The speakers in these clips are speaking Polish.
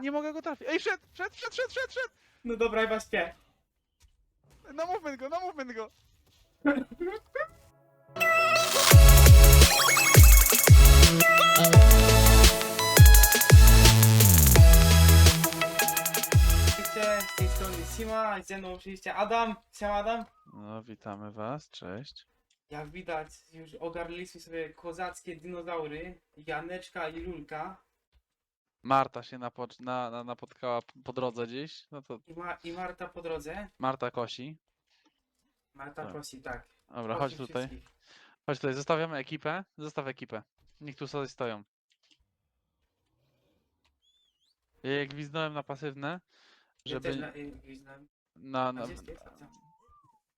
Nie mogę go trafić. Ej, szedł, szedł, szedł, szedł, szedł, szedł! No dobra, chyba śpię. Namówmy go, namówmy go! Oczywiście z tej strony Sima, ze mną oczywiście Adam. Siema Adam. No, witamy was, cześć. Jak widać, już ogarnęliśmy sobie kozackie dinozaury, Janeczka i Lulka. Marta się napo- na, na, napotkała po drodze gdzieś, no to I, Ma i Marta po drodze. Marta kosi. Marta Tak. prosi, tak. Dobra, prosi chodź tutaj. wszystkich. Chodź tutaj, zostawiamy ekipę. Zostaw ekipę. Niech tu sobie stoją. Ja je gwizdnąłem na pasywne, Ja też żeby na, y, na, A na, gdzie jest pies? A co?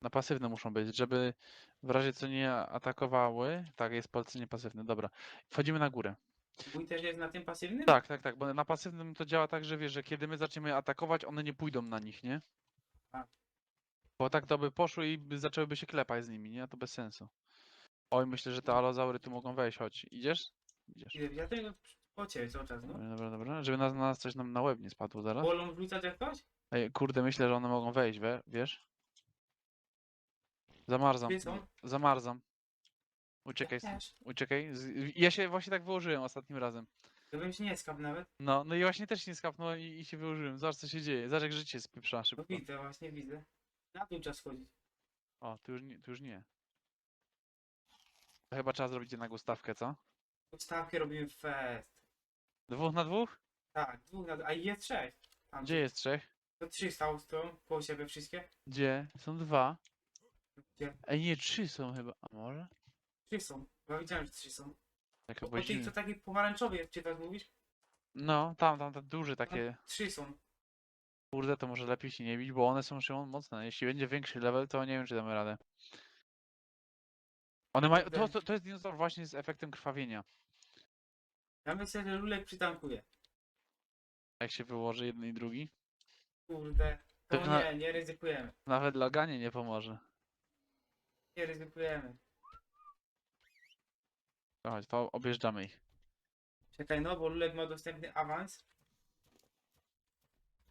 na pasywne muszą być, żeby w razie co nie atakowały. Tak, jest polecenie pasywne, dobra. Wchodzimy na górę. Mój też jest na tym pasywnym? Tak, tak, tak, bo na pasywnym to działa tak, że wiesz, że kiedy my zaczniemy atakować, one nie pójdą na nich, nie? A. Bo tak to by poszły i by zaczęłyby się klepać z nimi, nie? A to bez sensu. Oj, myślę, że te alozaury tu mogą wejść, chodź. Idziesz? Idziesz. Ja tego po ciebie cały czas, no. Dobra, dobra, dobra. Żeby na, na nas coś nam na łeb nie spadło zaraz. Bolą wrzucać jak ktoś? Ej, kurde, myślę, że one mogą wejść, we, wiesz? Zamarzam. Wiedzą? Zamarzam. Uciekaj, Też. uciekaj. Z- Ja się właśnie tak wyłożyłem ostatnim razem. To bym się nie skapł nawet. No, no i właśnie też się nie skapnąłem i, i się wyłożyłem. Zobacz co się dzieje. Zobacz jak życie spieprza No szybko. widzę, właśnie widzę. Na tym czas chodzić. O, tu już nie. Tu już nie. To chyba trzeba zrobić jednak ustawkę, co? Ustawkę robimy fest. Dwóch na dwóch? Tak, dwóch na... A jest trzech. Tam Gdzie jest trzech? To trzy stało stoją koło siebie wszystkie. Gdzie? Są dwa. Gdzie? Ej, nie, trzy są chyba. A może? Trzy są. Bo widziałem, że trzy są. Tak O tych, zimno. co taki pomarańczowy jest, czy tak mówisz? No, tam, tam, tam duże takie. Trzy są. Kurde, to może lepiej się nie bić, bo one są się mocne. Jeśli będzie większy level, to nie wiem, czy damy radę. One mają. To, to, to jest dinozaur właśnie z efektem krwawienia. Ja myślę, że Lulek przytankuje. Jak się wyłoży jeden i drugi. Kurde. To To na- nie, nie ryzykujemy. Nawet Loganie nie pomoże. Nie ryzykujemy. To Chodź, to objeżdżamy ich. Czekaj, no, bo Lulek ma dostępny awans.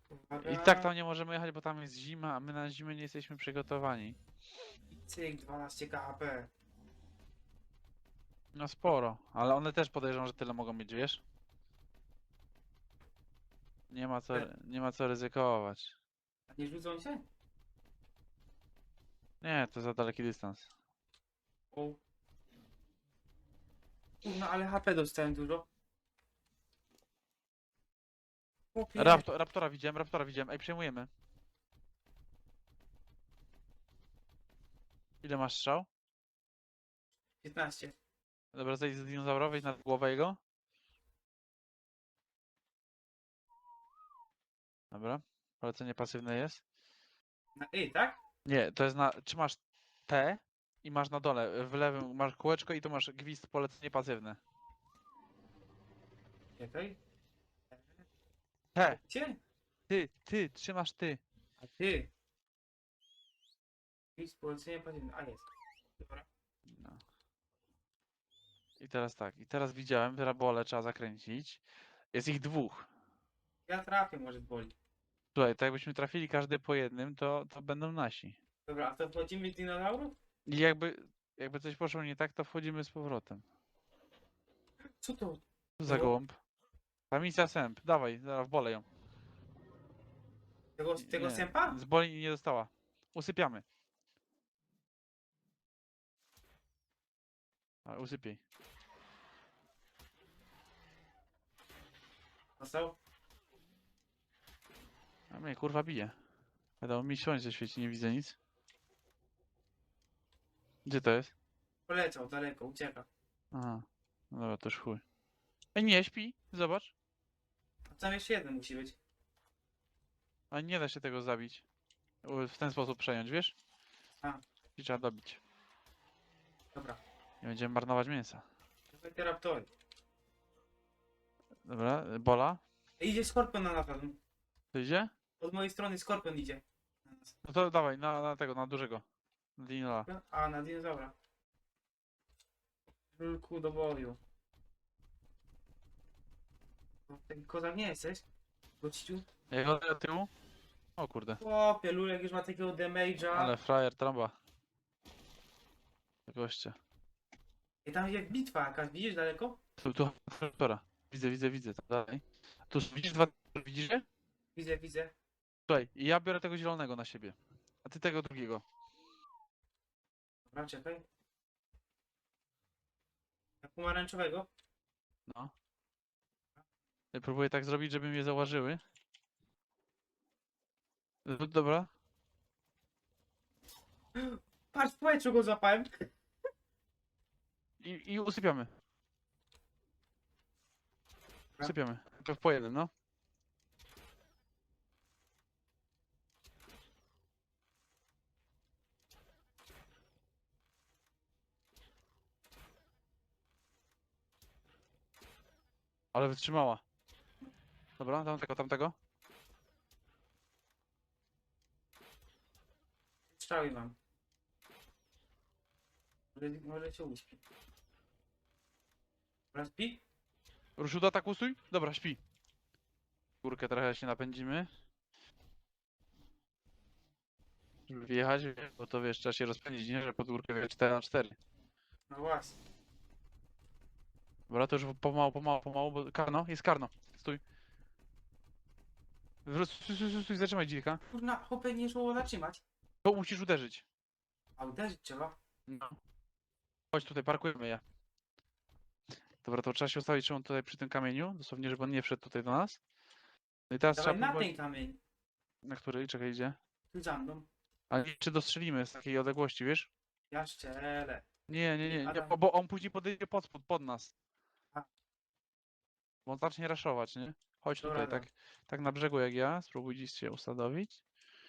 Uwaga. I tak tam nie możemy jechać, bo tam jest zima, a my na zimę nie jesteśmy przygotowani. Cyk, 12 KHP. No sporo, ale one też podejrzewam, że tyle mogą mieć, wiesz? Nie ma co, Tak. nie ma co ryzykować. A nie rzucą się? Nie, to za daleki dystans. O. No ale HP dostałem dużo. Chłopie. Raptor, raptora widziałem, raptora widziałem. Ej, przejmujemy. Ile masz strzał? 15. Dobra, zejdź z dinozaura, wejdź nad głowę jego. Dobra, polecenie pasywne jest. Na Y, tak? Nie, to jest na. Trzymasz T i masz na dole. W lewym masz kółeczko i tu masz gwizd polecenie pasywne. Czekaj. T! Gdzie? Ty, ty, trzymasz ty. A ty. I polecenie pasywne. A jest. Dobra. No. I teraz tak, i teraz widziałem, parabole trzeba zakręcić. Jest ich dwóch. Ja trafię, może boli. Słuchaj, to jakbyśmy trafili każdy po jednym, to, to będą nasi. Dobra, a to wchodzimy z dinozaurów? I jakby, jakby coś poszło nie tak, to wchodzimy z powrotem. Co to? Za gołąb? Tamica sęp, dawaj, zaraz bolę ją. Tego, tego Nie, sępa? Z boli nie dostała. Usypiamy. A, usypiej. Dostał? A mnie kurwa bije. Wiadomo, mi słońce świeci, nie widzę nic. Gdzie to jest? Poleciał daleko, ucieka. Aha. No dobra, to już chuj. Ej, nie, śpi, zobacz. A tam jeszcze jeden musi być. A nie da się tego zabić. U- W ten sposób przejąć, wiesz? A. I trzeba dobić. Dobra. Nie będziemy marnować mięsa. To te raptory. Dobra, y, bola. Ej, Idzie skorpion na nas. To idzie? Od mojej strony skorpion idzie. Na nas. No to dawaj, na, na tego, na dużego. Dinola. A, na dinozaura. Lulku do boju. No, Taki kozak nie jesteś? Gościu. Jak on do tyłu? O kurde. Chłopie, Lulek już ma takiego damage'a. Ale frajer, trąba. Goście. I tam jak bitwa jakaś, widzisz daleko? Tu, tu, dobra. Widzę, widzę, widzę. Tam dalej. Tu widzisz dwa, widzisz je? Widzę, widzę. Słuchaj, i ja biorę tego zielonego na siebie. A ty tego drugiego. Dobra, czekaj. Jak pomarańczowego? No. Ja próbuję tak zrobić, żeby mnie zauważyły. D- Dobra. Patrz, w powietrzu go złapałem. I, i usypiamy. Usypiamy. Tylko po jednym, no. Ale wytrzymała. Dobra, tamtego, tamtego. Strzały mam. Może, może cię uśpi. Dobra, spi? Ruszył do ataku, stój? Dobra, śpi. Górkę trochę się napędzimy. Żeby wjechać, bo to wiesz, trzeba się rozpędzić, nie? Że pod górkę wjechać 4 na 4 No właśnie. Dobra, to już pomału, pomału, pomału, bo karno, jest karno. Stój. Wró- Stój, stój, stój, stój, zatrzymaj dzika. Kurna, nie szło zatrzymać. To musisz uderzyć. A uderzyć trzeba. No. Chodź tutaj, parkujemy je. Dobra, to trzeba się ustawić Szymon, tutaj przy tym kamieniu, dosłownie, żeby on nie wszedł tutaj do nas. No i teraz Dawaj trzeba na próbować... ten kamień. Na który? Czekaj, idzie. Tu za mną. A nie, czy dostrzelimy z takiej odległości, wiesz? Ja szczelę. Nie, nie, nie, nie Adam. bo, bo on później podejdzie pod spód, pod nas. Bo on zacznie raszować, nie? Chodź Dobra, tutaj, tak, tak na brzegu jak ja, spróbuj gdzieś się ustanowić.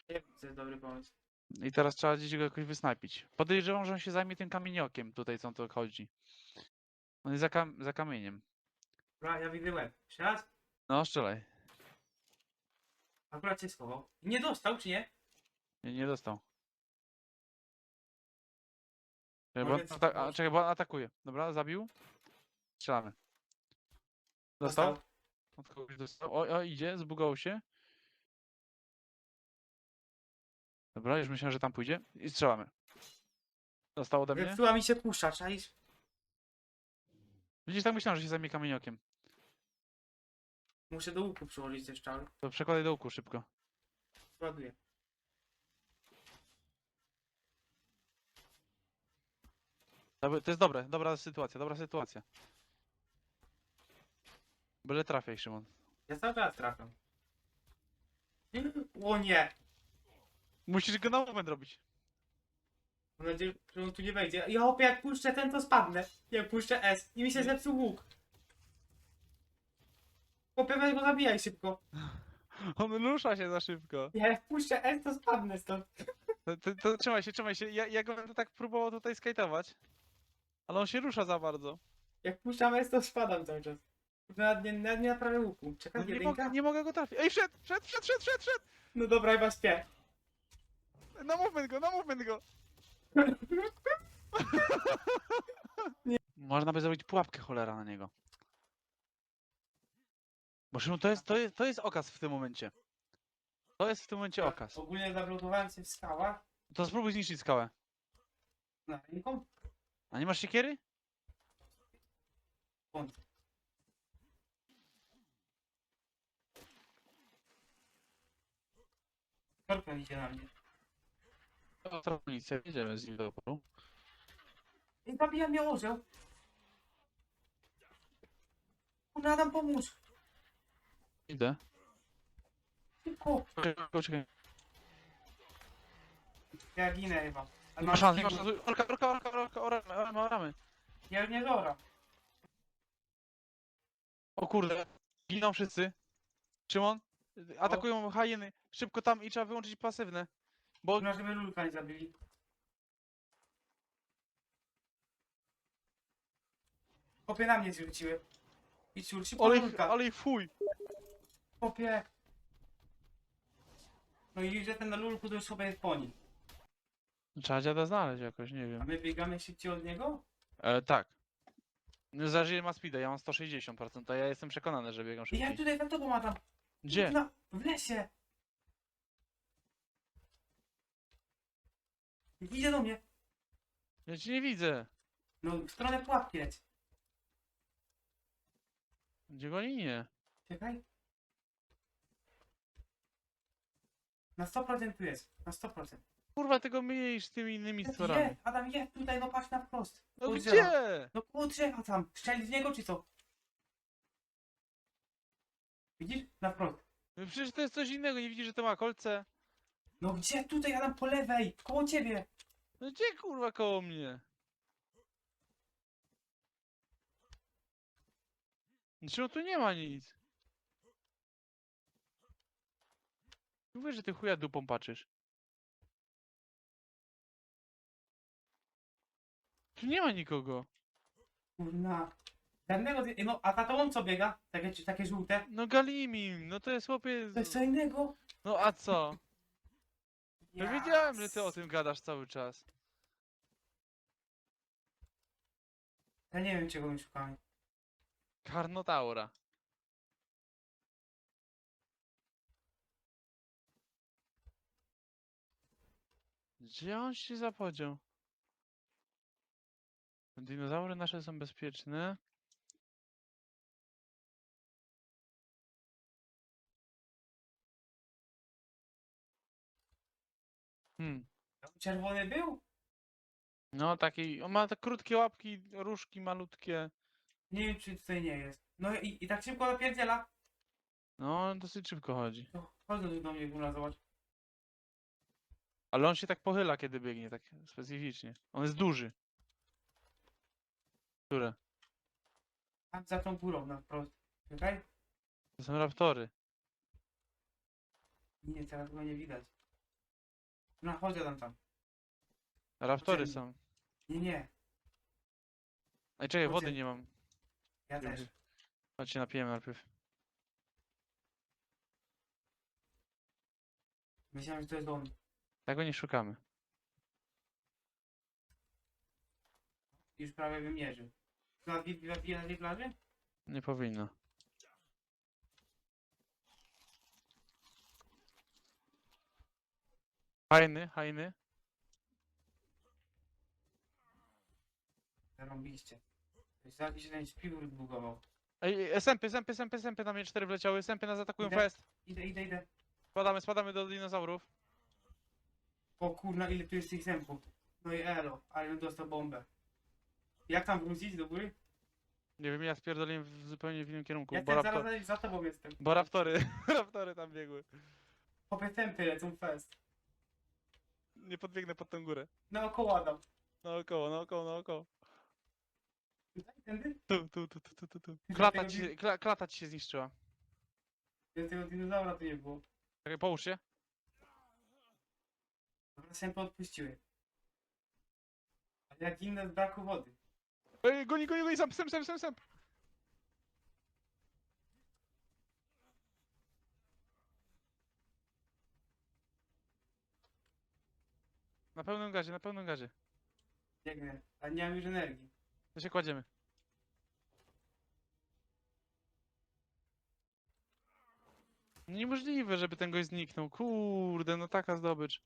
Nie wiem, jest dobry pomysł. I teraz trzeba gdzieś go jakoś wysnajpić. Podejrzewam, że on się zajmie tym kamieniokiem tutaj, co on to chodzi. On jest za, kam za kamieniem. Dobra, ja widzę łeb. Jeszcze raz. No, strzelaj. Akurat się schował. Nie dostał, czy nie? Nie, nie dostał. Czekaj, bo, ata- a, czekaj, bo on atakuje. Dobra, zabił. Strzelamy. Dostał? Od kogoś dostał. O, o, idzie, zbugował się. Dobra, już myślałem, że tam pójdzie. I strzelamy. Dostał ode mnie. Zepsuła mi się puszcza, czaisz? Widzisz, tak myślałem, że się zajmie kamieniokiem. Muszę do łuku przyłożyć te strzały. To przekładaj do łuku szybko. Ładuję. Dobra, To jest dobre, dobra sytuacja, dobra sytuacja. Byle trafiaj, Szymon. Ja cały czas trafiam. O nie! Musisz go na moment robić. Mam nadzieję, że on tu nie wejdzie. Ja hopie, jak puszczę ten, to spadnę. Jak puszczę S. I mi się zepsuł łuk. Hopie, weź go zabijaj szybko. On rusza się za szybko. Ja jak puszczę S, to spadnę stąd. To, to, to trzymaj się, trzymaj się. Ja, ja go będę tak próbował tutaj skajtować. Ale on się rusza za bardzo. Jak puszczam S, to spadam cały czas. Nawet nie, nawet nie naprawię łuku. No, Czekaj, nie, jedynka? mogę, nie mogę go trafić. Ej, wszedł, wszedł, wszedł, wszedł, wszedł, wszedł. No dobra, chyba śpię. Namówmy go, namówmy go. Można by zrobić pułapkę cholera na niego. Bo Szymon, to jest, to jest, to jest okaz w tym momencie. To jest w tym momencie okaz. Ogólnie zablokowałem się w skałach. To spróbuj zniszczyć skałę. Na ręką? A nie masz siekiery? Wątpię. Skorpion idzie na mnie. To trafnicę, jedziemy z nim do oporu. I zabija mnie orzeł. Kurna, Adam, pomóż. Idę. Szybko. Czekaj, czekaj. Ja ginę chyba. Ale Nie mam ma szans, nie ma skill. szans. Orka, orka, orka, orka, oramy, oramy, oramy. Ja już nie zora. O kurde, giną wszyscy. Szymon, atakują hyeny. Szybko tam i trzeba wyłączyć pasywne. Bo Kurna, żeby lulka nie zabili. Kopie na mnie zwróciły. I ciul, szybko ale, ich- lulka. ale ich fuj. Kopie. No i że ten na lulku to już chyba jest po nim. Trzeba dziada znaleźć jakoś, nie A wiem. my biegamy szybciej od niego? E, tak. No, Zależy ile ma speeda, ja mam 160%, a ja jestem przekonany, że biegam I ja szybciej. tutaj za tobą mam tam. Gdzie? No, w lesie. Idzie do mnie. Ja cię nie widzę. No, w stronę pułapki leć. Gdzie go nie? Czekaj. Na 100% tu jest. Na 100%. Kurwa, tego mniej z tymi innymi stworami. Je, Adam, je tutaj, no patrz na wprost. No gdzie? No koło drzewa tam. Strzelić w niego, czy co? Widzisz? Na wprost. No przecież to jest coś innego, nie widzisz, że to ma kolce? No gdzie tutaj, Adam, po lewej? Koło ciebie. No gdzie kurwa koło mnie? Czemu tu nie ma nic? Mówię, że ty chuja dupą patrzysz. Tu nie ma nikogo. Kurna. Żadnego, z- no a ta to on co biega? Takie, takie żółte? No Galimim, no to jest chłopie... To jest co innego? No a co? Ja Jas. wiedziałem, że ty o tym gadasz cały czas. Ja nie wiem czego my szukamy. Karnotaura. Gdzie on się zapodział? Dinozaury nasze są bezpieczne. Hmm. Czerwony był? No taki, on ma te krótkie łapki, różki malutkie. Nie wiem czy tutaj nie jest. No i, i tak szybko napierdziela. No, on dosyć szybko chodzi. To chodź tu do mnie góra, zobacz. Ale on się tak pochyla, kiedy biegnie, tak specyficznie. On jest duży. Które? Tam za tą górą na wprost. Czekaj. To są raptory. Nie, teraz go nie widać. No chodź tam tam. Raptory są. Nie, nie. Ej, czekaj, wody nie mam. Ja też. Chodź się napijemy najpierw. Myślałem, że to jest on. Tego nie szukamy. Już prawie wymierzył. Na na tej plaży? Nie powinno. Fajny, fajny. Zarąbiście. Jakiś ten śpiwór zbugował. Ej, ej, SMP, SMP, SMP, SMP, na mnie cztery wleciały. SMP nas atakują Idę. fest. Idę, idę, idę. Spadamy, spadamy do dinozaurów. O kurna, ile tu jest tych zębów. No i elo, ale on dostał bombę. Jak tam wrócić do góry? Nie wiem, ja spierdoliłem w zupełnie w innym kierunku, Ja bo, ten raptor, zaraz za tobą jestem. bo raptory, raptory tam biegły. Popie tempy lecą fest. Nie podbiegnę pod tą górę. Naokoło Adam. Naokoło, naokoło, naokoło. Tutaj, tędy? Tu, tu, tu, tu, tu, tu, tu. Klata ci, wi- kla, klata ci się zniszczyła. Więc tego dinozaura tu nie było. Czekaj, połóż się. Dobra, sępy odpuściły. Ale jak inne z braku wody. Ej, goni, goni, goni, sam, sam, sam, sam, sam. Na pełnym gazie, na pełnym gazie. Biegnę, a nie mam już energii. To się kładziemy. Niemożliwe, żeby ten gość zniknął. Kurde, no taka zdobycz.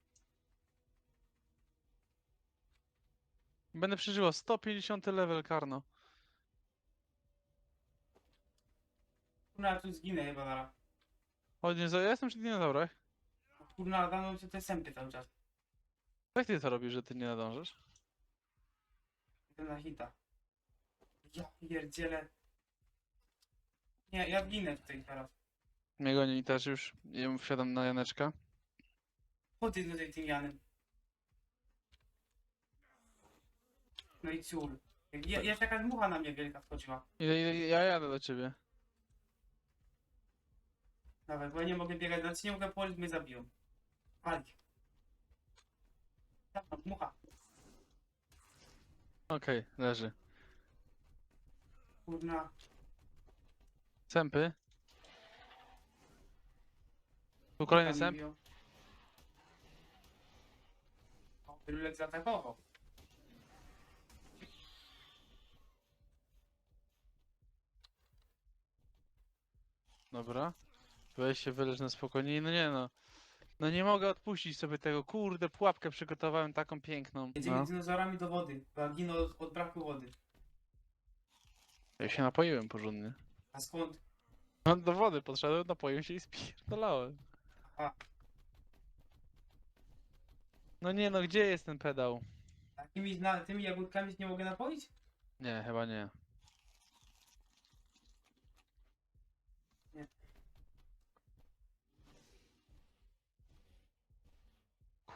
Będę przeżyła 150 level karno. Kurna, tu zginę chyba zaraz. Chodź, nie, ja jestem przy dinozaurach. Kurna, daną się te sępy cały czas. Jak ty to robisz, że ty nie nadążysz? Idę na hita. Ja pierdzielę. Nie, ja ginę tutaj teraz. Mnie goni też już. Ja wsiadam na Janeczka. Chodzę tutaj tym Janem. No i ciul. Je, jeszcze jakaś mucha na mnie wielka wchodziła. I, i, ja jadę do ciebie. Nawet, bo ja nie mogę biegać, znaczy nie mogę polić, mnie zabiją. Pali. Tam, mucha. Okej, leży. Kurna. Sępy. Tu kolejny biją. O, Rulek zaatakował. Dobra. Weź się na spokojnie. No nie no. No nie mogę odpuścić sobie tego. Kurde, pułapkę przygotowałem taką piękną. Jedziemy No. dinozaurami do wody, ginę od, od braku wody. Ja się napoiłem porządnie. A skąd? No do wody podszedłem, napoiłem się i spierdolałem. Aha. No nie no, gdzie jest ten pedał? A tymi, na, tymi jagódkami się nie mogę napoić? Nie, chyba. Nie.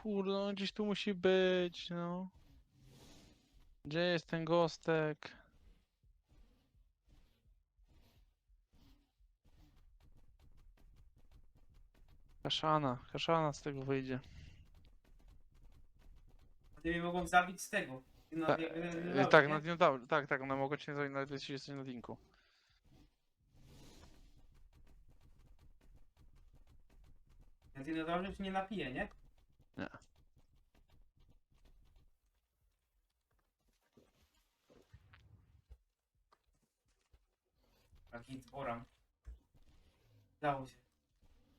Kurde, no gdzieś tu musi być, no. Gdzie jest ten gostek? Kaszana, kaszana z tego wyjdzie. Mnie mogą zabić z tego. No, Ta, jak- jak- e, jak- tak, no, no, dobra, tak, tak, no mogę cię zabić nawet jeśli jesteś na linku. Ja dinozaurze się nie napiję, nie? Nie. A git, oram. Dało się.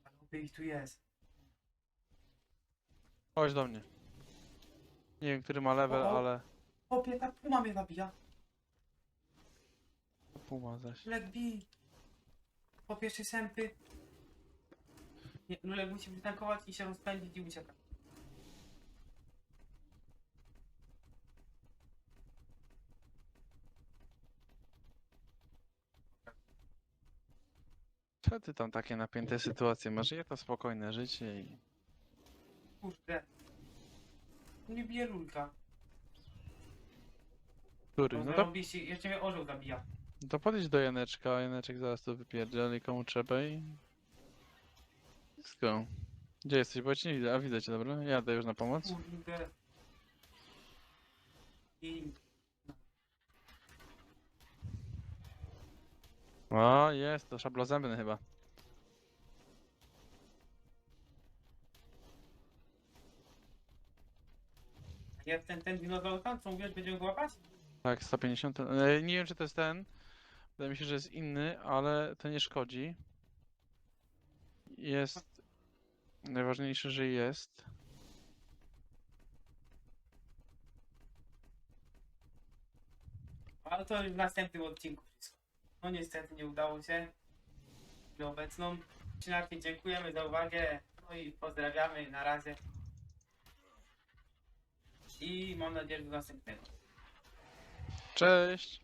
Ale chłopie, ich tu jest. Chodź do mnie. Nie wiem, który ma level, ale... Chłopie, ta puma mnie zabija. Puma zaś. Lek bij. Po pierwsze sępy. Nie, Lulek musi wytankować i się rozpędzić i uciekać. Co ty tam takie napięte sytuacje masz? Ja to spokojne życie i... Kurde. Nie bije Lulka. Który? No No to... Robiście, jeszcze mnie orzeł zabija. to podejdź do Janeczka, a Janeczek zaraz to wypierdzieli komu trzeba i... Wszystko. Gdzie jesteś? Bo ja cię nie widzę. A widzę cię, dobra? Jadę już na pomoc. Kurde. I O, jest, to szablozębny chyba. jest ten, ten dinozaur tam, co mówiłeś, będziemy go łapać? Tak, 150. E, nie wiem, czy to jest ten. Wydaje mi się, że jest inny, ale to nie szkodzi. Jest... Najważniejsze, że jest. Ale to już w następnym odcinku. No niestety nie udało się. Obecną. Przynajmniej dziękujemy za uwagę. No i pozdrawiamy na razie. I mam nadzieję, do następnego. Cześć!